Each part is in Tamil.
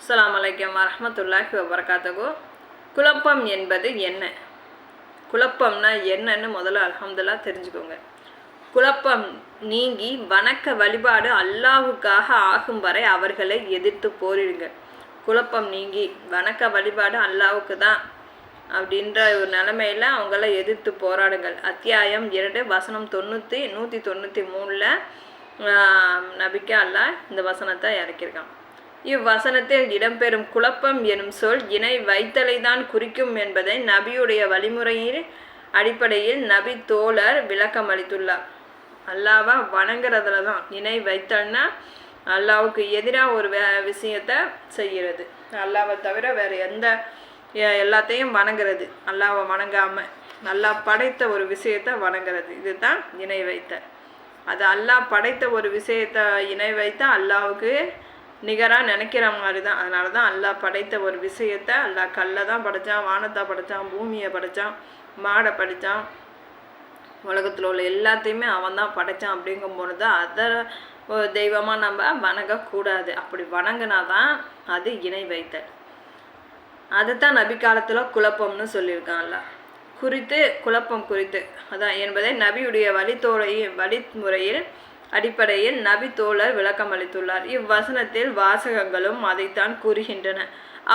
அஸ்லாம் வலைக்கம் வரமத்துல்லாஹி வபரகாத்துகு குழப்பம் என்பது என்ன? குழப்பம்னா என்னன்னு முதல்ல அலமதுல்லா தெரிஞ்சுக்கோங்க. குழப்பம் நீங்கி வணக்க வழிபாடு அல்லாஹ்வுக்காக ஆகும் வரை அவர்களை எதிர்த்து போரிடுங்க. குழப்பம் நீங்கி வணக்க வழிபாடு அல்லாவுக்கு தான் அப்படின்ற ஒரு நிலமையில அவங்கள எதிர்த்து போராடுங்கள். அத்தியாயம் இரண்டு வசனம் தொண்ணூற்றி நூற்றி தொண்ணூற்றி மூணில் நபிக்கு அல்லாஹ் இந்த வசனத்தை இறக்கியிருக்கான். இவ்வசனத்தில் இடம்பெறும் குழப்பம் எனும் சொல் இணை வைத்தலை தான் குறிக்கும் என்பதை நபியுடைய வழிமுறையில் அடிப்படையில் நபி தோழர் விளக்கம் அளித்துள்ளார் அல்லாவை வணங்குறதுல தான் இணை வைத்தல்னா அல்லாவுக்கு எதிராக ஒரு வே விஷயத்த செய்கிறது. அல்லாவை தவிர வேறு எந்த எல்லாத்தையும் வணங்குறது. அல்லாவை வணங்காமல் நல்லா படைத்த ஒரு விஷயத்தை வணங்குறது. இதுதான் இணை வைத்தல். அது அல்லாஹ் படைத்த ஒரு விஷயத்தை இணை வைத்தால் அல்லாவுக்கு நிகராக நினைக்கிற மாதிரி தான் அதனால தான் அல்லாஹ் படைத்த ஒரு விஷயத்த அல்லாஹ் கல்லை தான் படைச்சான் வானத்தை படைச்சான் பூமியை படைச்சான் மாடை படைத்தான் உலகத்தில் உள்ள எல்லாத்தையுமே அவன் தான் படைச்சான் அப்படிங்கும் பொழுது அதை தெய்வமாக நம்ம வணங்கக்கூடாது. அப்படி வணங்கினா தான் அது இணை வைத்தல். அதுதான் நபி காலத்தில் குழப்பம்னு சொல்லியிருக்கான்ல குறித்து குழப்பம் குறித்து. அதான் என்பதை நபியுடைய வழித்தோழையின் வழிமுறையில் அடிப்படையில் நபி தோழர் விளக்கம் அளித்துள்ளார். இவ்வசனத்தில் வாசகங்களும் அதைத்தான் கூறுகின்றன.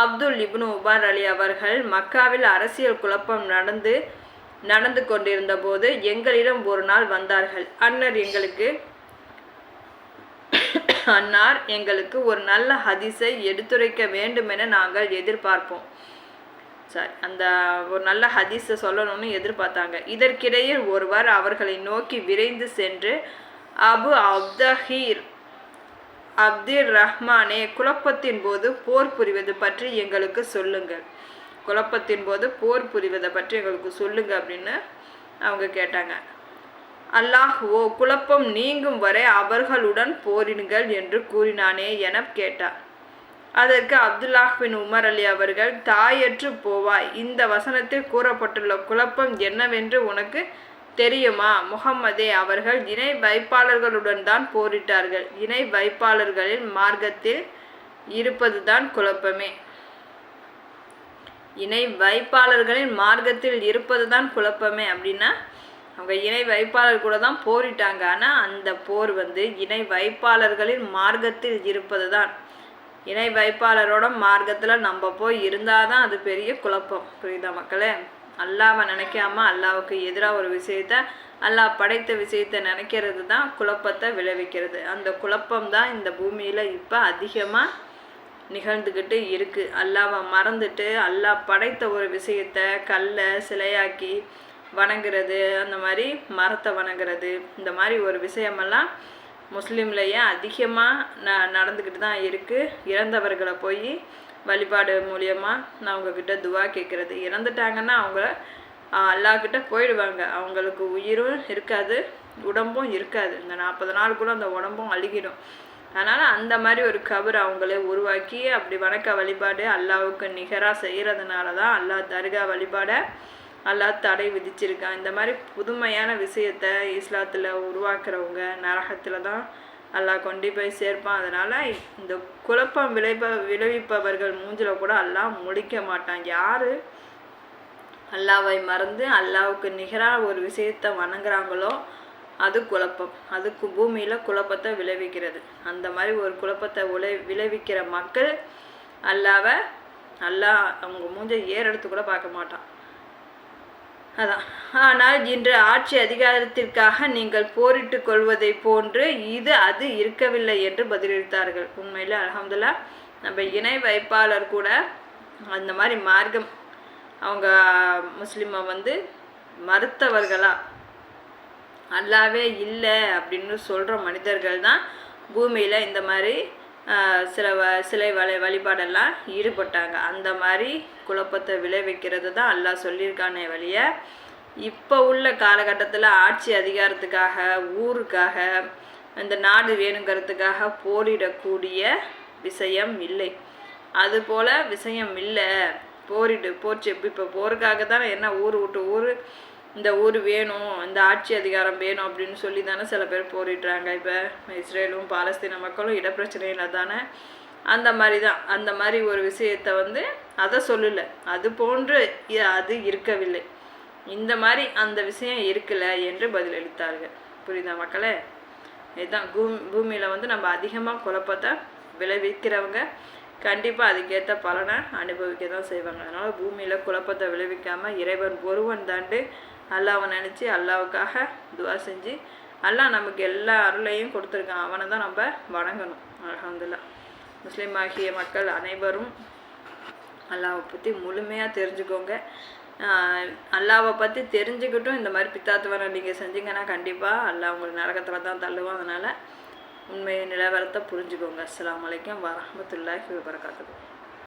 அப்துல் இப்னு உபார் அலி அவர்கள் மக்காவில் அரசியல் குழப்பம் நடந்து நடந்து கொண்டிருந்த போது எங்களிடம் ஒரு நாள் வந்தார்கள். அன்னர் எங்களுக்கு அன்னார் எங்களுக்கு ஒரு நல்ல ஹதிஸை எடுத்துரைக்க வேண்டுமென நாங்கள் எதிர்பார்ப்போம். சரி அந்த ஒரு நல்ல ஹதீஸை சொல்லணும்னு எதிர்பார்த்தாங்க. இதற்கிடையில் ஒருவர் அவர்களை நோக்கி விரைந்து சென்று அபு அப்தஹீர் அப்தீர் ரஹ்மானே குழப்பத்தின் போது போர் புரிவது பற்றி எங்களுக்கு சொல்லுங்கள். குழப்பத்தின் போது போர் புரிவதை பற்றி எங்களுக்கு சொல்லுங்க அப்படின்னு அவங்க கேட்டாங்க. அல்லாஹ் ஓ குழப்பம் நீங்கும் வரை அவர்களுடன் போரிடுங்கள் என்று கூறினானே என கேட்டார். அதற்கு அப்துல்லாஹ் பின் உமர் அலி அவர்கள் தாயற்று போவாய். இந்த வசனத்தில் கூறப்பட்டுள்ள குழப்பம் என்னவென்று உனக்கு தெரியுமா? முகம்மதே அவர்கள் இணை வைப்பாளர்களுடன் தான் போரிட்டார்கள். இணை வைப்பாளர்களின் மார்க்கத்தில் இருப்பதுதான் குழப்பமே. இணை வைப்பாளர்களின் மார்க்கத்தில் இருப்பதுதான் குழப்பமே அப்படின்னா அவங்க இணை வைப்பாளர் கூட தான் போரிட்டாங்க. ஆனால் அந்த போர் வந்து இணை வைப்பாளர்களின் மார்க்கத்தில் இருப்பது தான் இணை வைப்பாளரோட மார்க்கத்தில் நம்ம போய் இருந்தால் தான் அது பெரிய குழப்பம். புரியுதா மக்களே? அல்லாவை நினைக்காம அல்லாவுக்கு எதிராக ஒரு விஷயத்த அல்லாஹ் படைத்த விஷயத்த நினைக்கிறது தான் குழப்பத்தை விளைவிக்கிறது. அந்த குழப்பம் தான் இந்த பூமியில் இப்போ அதிகமாக நிகழ்ந்துக்கிட்டு இருக்குது அல்லாவை மறந்துட்டு அல்லாஹ் படைத்த ஒரு விஷயத்த கல்லை சிலையாக்கி வணங்குறது அந்த மாதிரி மரத்தை வணங்குறது இந்த மாதிரி ஒரு விஷயமெல்லாம் முஸ்லீம்லேயே அதிகமாக ந நடந்துக்கிட்டு தான் இருக்குது இறந்தவர்களை போய் வழிபாடு மூலியமாக நான் அவங்கக்கிட்ட துவா கேட்குறது இறந்துட்டாங்கன்னா அவங்கள அல்லாக்கிட்ட போயிடுவாங்க. அவங்களுக்கு உயிரும் இருக்காது உடம்பும் இருக்காது. இந்த நாற்பது நாள் கூட அந்த உடம்பும் அழுகிடும். அதனால் அந்த மாதிரி ஒரு கபர் அவங்களே உருவாக்கி அப்படி வணக்க வழிபாடு அல்லாவுக்கு நிகராக செய்கிறதுனால தான் அல்லாஹ் தர்கா வழிபாடை அல்லாஹ் தடை விதிச்சிருக்கான் இந்த மாதிரி புதுமையான விஷயத்த இஸ்லாத்தில் உருவாக்குறவங்க நரகத்தில் தான் அல்லாஹ் கொண்டு போய் சேர்ப்பான். அதனால் இந்த குழப்பம் விளைப்ப விளைவிப்பவர்கள் மூஞ்சில் கூட அல்லாஹ் முடிக்க மாட்டான் யார்? அல்லாவை மறந்து அல்லாவுக்கு நிகராக ஒரு விஷயத்தை வணங்குறாங்களோ அது குழப்பம். அதுக்கு பூமியில் குழப்பத்தை விளைவிக்கிறது. அந்த மாதிரி ஒரு குழப்பத்தை உழை விளைவிக்கிற மக்கள் அல்லாவை அல்லாஹ் அவங்க மூஞ்ச ஏறெடுத்து கூட பார்க்க மாட்டான். அதான். ஆனால் இன்று ஆட்சி அதிகாரத்திற்காக நீங்கள் போரிட்டு கொள்வதை போன்று இது அது இருக்கவில்லை என்று பதிலளித்தார்கள். உண்மையில் அலமதுல்லா நம்ம இணை வைப்பாளர் கூட அந்த மாதிரி மார்க்கம் அவங்க முஸ்லீமை வந்து மறுத்தவர்களா? அல்லாவே இல்லை அப்படின்னு சொல்கிற மனிதர்கள் தான் பூமியில் இந்த மாதிரி சில வ சிலை வழி வழிபாடெல்லாம் ஈடுபட்டாங்க. அந்த மாதிரி குழப்பத்தை விளைவிக்கிறது தான் அல்லாஹ் சொல்லியிருக்கானே வழிய. இப்போ உள்ள காலகட்டத்தில் ஆட்சி அதிகாரத்துக்காக ஊருக்காக இந்த நாடு வேணுங்கிறதுக்காக போரிடக்கூடிய விஷயம் இல்லை. அதுபோல் விஷயம் இல்லை. போரிடு போச்சு. இப்போ போருக்காக தான் என்ன ஊர் விட்டு ஊர் இந்த ஊர் வேணும் இந்த ஆட்சி அதிகாரம் வேணும் அப்படின்னு சொல்லி தானே சில பேர் போரிடுறாங்க. இப்போ இஸ்ரேலும் பாலஸ்தீன மக்களும் இடப்பிரச்சனையில் தானே? அந்த மாதிரி தான் அந்த மாதிரி ஒரு விஷயத்தை வந்து அதை சொல்லலை. அது போன்று அது இருக்கவில்லை. இந்த மாதிரி அந்த விஷயம் இருக்கல என்று பதிலளித்தார்கள். புரியுதா மக்களே? இதுதான் பூமி பூமியில் வந்து நம்ம அதிகமாக குழப்பத்தை விளைவிக்கிறவங்க கண்டிப்பாக அதுக்கேற்ற பலனை அனுபவிக்க தான் செய்வாங்க. அதனால் பூமியில் குழப்பத்தை விளைவிக்காமல் இறைவன் ஒருவன் தாண்டு அல்லாவை நினச்சி அல்லாவுக்காக துவா செஞ்சு அல்லாஹ் நமக்கு எல்லா அருளையும் கொடுத்துருக்கான். அவனை தான் நம்ம வணங்கணும். அல்ஹம்துலில்லாஹ் முஸ்லீம் ஆகிய மக்கள் அனைவரும் அல்லாவை பற்றி முழுமையாக தெரிஞ்சுக்கோங்க. அல்லாவை பற்றி தெரிஞ்சுக்கிட்டும் இந்த மாதிரி பித்தாத்துவரை நீங்கள் செஞ்சீங்கன்னா கண்டிப்பாக அல்லாஹ் உங்களுக்கு நரகத்தில் தான் தள்ளுவான். அதனால் உண்மை நிலவரத்தை புரிஞ்சுக்கோங்க. அஸ்லாம் வலைக்கம் வரமத்துல்லாஹி வரகாத்துக்கும்